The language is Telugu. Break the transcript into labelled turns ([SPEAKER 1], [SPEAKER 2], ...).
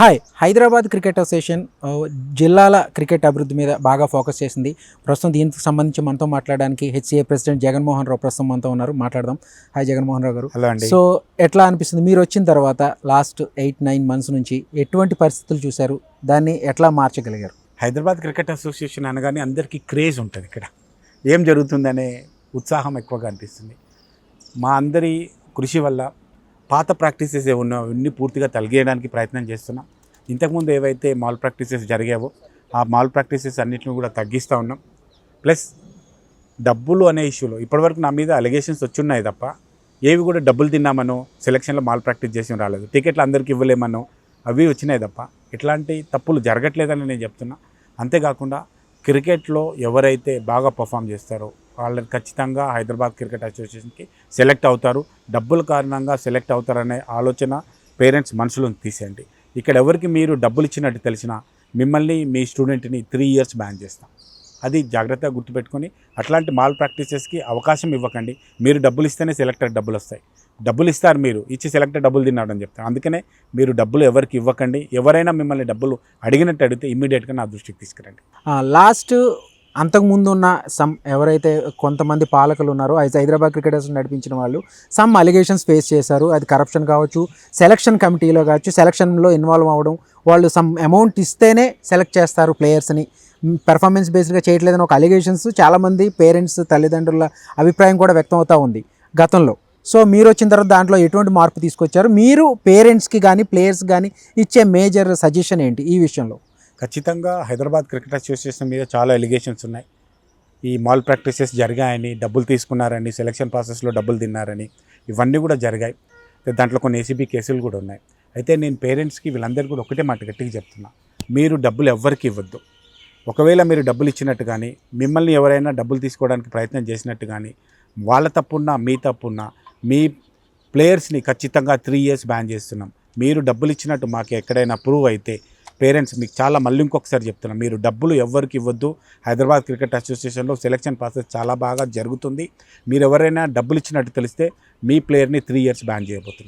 [SPEAKER 1] హాయ్ హైదరాబాద్ క్రికెట్ అసోసియేషన్ జిల్లాల క్రికెట్ అభివృద్ధి మీద బాగా ఫోకస్ చేసింది. ప్రస్తుతం దీనికి సంబంధించి మనతో మాట్లాడడానికి హెచ్సిఏ ప్రెసిడెంట్ జగన్మోహన్ రావు ప్రస్తుతం మనతో ఉన్నారు. మాట్లాడదాం. హాయ్ జగన్మోహన్ రావు గారు.
[SPEAKER 2] హలో అండి.
[SPEAKER 1] సో ఎట్లా అనిపిస్తుంది? మీరు వచ్చిన తర్వాత లాస్ట్ ఎయిట్ నైన్ మంత్స్ నుంచి ఎటువంటి పరిస్థితులు చూశారు? దాన్ని ఎట్లా మార్చగలిగారు?
[SPEAKER 2] హైదరాబాద్ క్రికెట్ అసోసియేషన్ అనగానే అందరికీ క్రేజ్ ఉంటుంది ఇక్కడ. ఏం జరుగుతుందనే ఉత్సాహం ఎక్కువగా అనిపిస్తుంది. మా అందరి కృషి వల్ల పాత ప్రాక్టీసెస్ ఏమన్నా అవన్నీ పూర్తిగా తలిగేయడానికి ప్రయత్నం చేస్తున్నాం. ఇంతకుముందు ఏవైతే మాల్ ప్రాక్టీసెస్ జరిగావో ఆ మాల్ ప్రాక్టీసెస్ అన్నింటిని కూడా తగ్గిస్తూ ఉన్నాం. ప్లస్ డబ్బులు అనే ఇష్యూలో ఇప్పటివరకు నా మీద అలిగేషన్స్ వచ్చున్నాయి తప్ప ఏవి కూడా డబ్బులు తిన్నామనో సెలక్షన్లో మాల్ ప్రాక్టీస్ చేసి రాలేదు. టికెట్లు అందరికీ ఇవ్వలేమనో అవి వచ్చినాయి తప్ప ఇట్లాంటి తప్పులు జరగట్లేదని నేను చెప్తున్నా. అంతేకాకుండా క్రికెట్లో ఎవరైతే బాగా పర్ఫామ్ చేస్తారో వాళ్ళని ఖచ్చితంగా హైదరాబాద్ క్రికెట్ అసోసియేషన్కి సెలెక్ట్ అవుతారు. డబ్బుల కారణంగా సెలెక్ట్ అవుతారనే ఆలోచన పేరెంట్స్ మనసులోకి తీసేయండి. ఇక్కడ ఎవరికి మీరు డబ్బులు ఇచ్చినట్టు తెలిసినా మిమ్మల్ని మీ స్టూడెంట్ని త్రీ ఇయర్స్ బ్యాన్ చేస్తాం. అది జాగ్రత్తగా గుర్తుపెట్టుకొని అట్లాంటి మాల్ ప్రాక్టీసెస్కి అవకాశం ఇవ్వకండి. మీరు డబ్బులు ఇస్తేనే సెలెక్టర్ డబ్బులు వస్తాయి. డబ్బులు ఇస్తారు మీరు ఇచ్చి సెలెక్టర్ డబ్బులు తిన్నాడని చెప్తారు అందుకనే మీరు డబ్బులు ఎవరికి ఇవ్వకండి. ఎవరైనా మిమ్మల్ని డబ్బులు అడిగినట్టు అడిగితే ఇమ్మీడియట్గా నా దృష్టికి తీసుకురండి.
[SPEAKER 1] లాస్ట్ అంతకుముందు ఉన్న సమ్ ఎవరైతే కొంతమంది పాలకులు ఉన్నారో అయితే హైదరాబాద్ క్రికెటర్స్ నడిపించిన వాళ్ళు సమ్ అలిగేషన్స్ ఫేస్ చేశారు. అది కరప్షన్ కావచ్చు సెలక్షన్ కమిటీలో కావచ్చు సెలక్షన్లో ఇన్వాల్వ్ అవ్వడం వాళ్ళు సమ్ అమౌంట్ ఇస్తేనే సెలెక్ట్ చేస్తారు ప్లేయర్స్ని పెర్ఫార్మెన్స్ బేస్డ్గా చేయట్లేదని ఒక అలిగేషన్స్ చాలామంది పేరెంట్స్ తల్లిదండ్రుల అభిప్రాయం కూడా వ్యక్తం అవుతూ ఉంది గతంలో. సో మీరు వచ్చిన తర్వాత దాంట్లో ఎటువంటి మార్పు తీసుకొచ్చారు? మీరు పేరెంట్స్కి కానీ ప్లేయర్స్ కానీ ఇచ్చే మేజర్ సజెషన్ ఏంటి ఈ విషయంలో?
[SPEAKER 2] ఖచ్చితంగా హైదరాబాద్ క్రికెట్ అసోసియేషన్ మీద చాలా ఎలిగేషన్స్ ఉన్నాయి. ఈ మాల్ ప్రాక్టీసెస్ జరిగాయని డబ్బులు తీసుకున్నారని సెలక్షన్ ప్రాసెస్లో డబ్బులు తిన్నారని ఇవన్నీ కూడా జరిగాయి. దాంట్లో కొన్ని ఏసీబీ కేసులు కూడా ఉన్నాయి. అయితే నేను పేరెంట్స్కి వీళ్ళందరికీ కూడా ఒకటే మాట గట్టిగా చెప్తున్నా. మీరు డబ్బులు ఎవ్వరికి ఇవ్వద్దు. ఒకవేళ మీరు డబ్బులు ఇచ్చినట్టు కానీ మిమ్మల్ని ఎవరైనా డబ్బులు తీసుకోవడానికి ప్రయత్నం చేసినట్టు కానీ వాళ్ళ తప్పున్నా మీ తప్పున్నా మీ ప్లేయర్స్ని ఖచ్చితంగా త్రీ ఇయర్స్ బ్యాన్ చేస్తున్నాం. మీరు డబ్బులు ఇచ్చినట్టు మాకు ఎక్కడైనా ప్రూవ్ అయితే పేరెంట్స్ మీకు చాలా మళ్ళీ ఇంకొకసారి చెప్తున్నాను మీరు డబ్బులు ఎవరికి ఇవ్వద్దు. హైదరాబాద్ క్రికెట్ అసోసియేషన్లో సెలెక్షన్ ప్రాసెస్ చాలా బాగా జరుగుతుంది. మీరు ఎవరైనా డబ్బులు ఇచ్చినట్టు తెలిస్తే మీ ప్లేయర్ని త్రీ ఇయర్స్ బ్యాన్ చేయబోతున్నారు